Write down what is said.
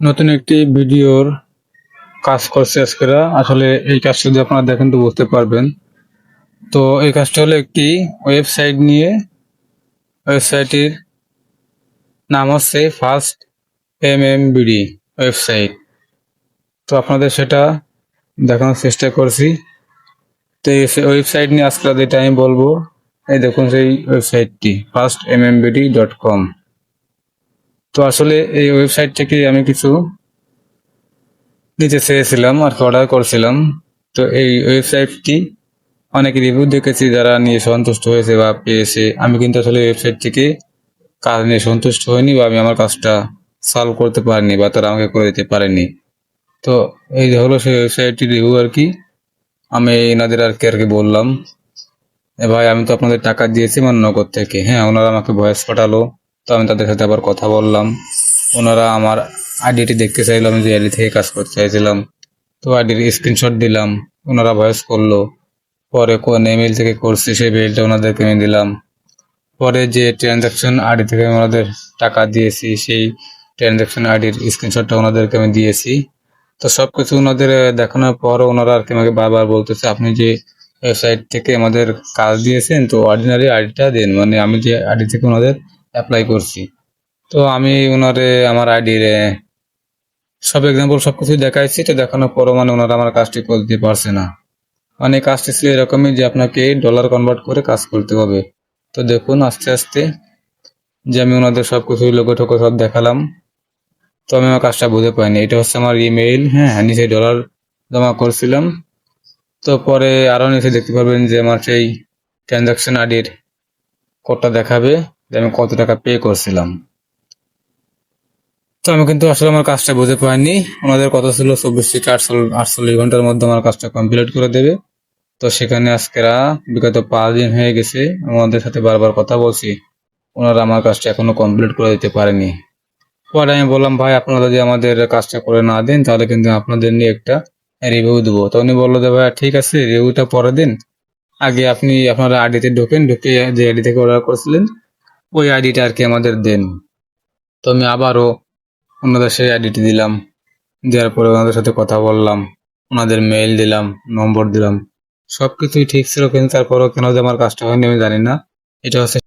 নতুন একটি ভিডিওর কাজ করছে আজকেরা। আসলে এই কাজটা যদি আপনারা দেখেন তো বুঝতে পারবেন। তো এই কাজটা হলো একটি ওয়েবসাইট নিয়ে। ওয়েবসাইটের নাম হচ্ছে first M M BD website. তো আপনাদের সেটা দেখানোর চেষ্টা করছি। তো এই ওয়েবসাইট নিয়ে আজকে আমি বলব। এই দেখুন সেই ওয়েবসাইটটি, first M M BD dot com. তো আসলে এই ওয়েবসাইট থেকে আমি কিছু নিতে চেয়েছিলাম আর কি অর্ডার করছিলাম। তো এই ওয়েবসাইটটি অনেক রিভিউ দেখেছি, যারা নিয়ে সন্তুষ্ট হয়েছে বা পেয়েছে। আমি কিন্তু আসলে ওয়েবসাইট থেকে কাজ নিয়ে সন্তুষ্ট হইনি বা আমি আমার কাজটা সলভ করতে পারিনি বা তারা আমাকে করে দিতে পারেনি। তো এই হলো সেই ওয়েবসাইটটি রিভিউ আর কি, আমি এনাদের আর কি আর কি বললাম। ভাই, আমি তো আপনাদের টাকা দিয়েছি আমার নগদ থেকে। হ্যাঁ ওনারা আমাকে ভয়েস পাঠালো। তো আমি তাদের সাথে আবার কথা বললাম। ওনারা আমার আইডিটি দেখতে চাইলো, আমি যে আইডি থেকে কাজ করতে চাইছিলাম। তো আইডির স্ক্রিনশট দিলাম, ওনারা ভয়েস করল। পরে কোন ইমেল থেকে করছি সেই মেলটা ওনাদেরকে আমি দিলাম। পরে যে ট্রানজাকশন আইডি থেকে আমি ওনাদের টাকা দিয়েছি, সেই ট্রানজাকশন আইডির স্ক্রিনশটটা ওনাদেরকে আমি দিয়েছি। তো সব কিছু ওনাদের দেখানোর পর ওনারা আর কি আমাকে বারবার বলতেছে, আপনি যে ওয়েবসাইট থেকে আমাদের কাজ দিয়েছেন, তো অর্ডিনারি আইডিটা দেন। মানে আমি যে আইডি থেকে ওনাদের অ্যাপ্লাই করছি। তো আমি ওনারে আমার আইডির সব এক্সাম্পল সব কিছুই দেখাইছি, তো দেখানোর পরও মানে ওনারা আমার কাজটি করে দিতে পারছে না। মানে কাজটি ছিল এরকমই যে আপনাকে ডলার কনভার্ট করে কাজ করতে হবে। তো দেখুন, আস্তে আস্তে যে আমি ওনাদের সব কিছু লোগো টোকো সব দেখালাম। তো আমি আমার কাজটা বুঝে পাইনি। এটা হচ্ছে আমার ইমেইল হ্যাঁ নিচে ডলার জমা করছিলাম। তো পরে আরও নিচে দেখতে পারবেন যে আমার সেই ট্রানজাকশন আইডির কোডটা দেখাবে। যে আমি কত টাকা পে করছিলাম। তো আমি কিন্তু আসলে আমার কাজটা বুঝে পাইনি। ওনাদের কথা ছিল চব্বিশ থেকে আটচল্লিশ আটচল্লিশ ঘণ্টার মধ্যে আমার কাজটা কমপ্লিট করে দেবে। তো সেখানে আজকেরা বিগত পাঁচ দিন হয়ে গেছে ওনাদের সাথে বারবার কথা বলছি। ওনারা আমার কাজটা এখনও কমপ্লিট করে দিতে পারেনি। পরে আমি বললাম, ভাই, আপনারা যদি আমাদের কাজটা করে না দেন, তাহলে কিন্তু আপনাদের নিয়ে একটা রিভিউ দেবো। তো উনি বলল যে, ভাই, ঠিক আছে রিভিউটা পরে দিন। আগে আপনি আপনার আইডিতে ঢোকেন, ঢুকে যে আইডি থেকে অর্ডার করছিলেন ওই আইডিটা আর কি আমাদের দেন। তো আমি আবারও ওনাদের সেই আইডিটি দিলাম। দেওয়ার পরে ওনাদের সাথে কথা বললাম, ওনাদের মেইল দিলাম, নম্বর দিলাম। সব কিছুই ঠিক ছিল কিন্তু তারপরও কেন যে আমার কাজটা হয়নি আমি জানি না। এটা হচ্ছে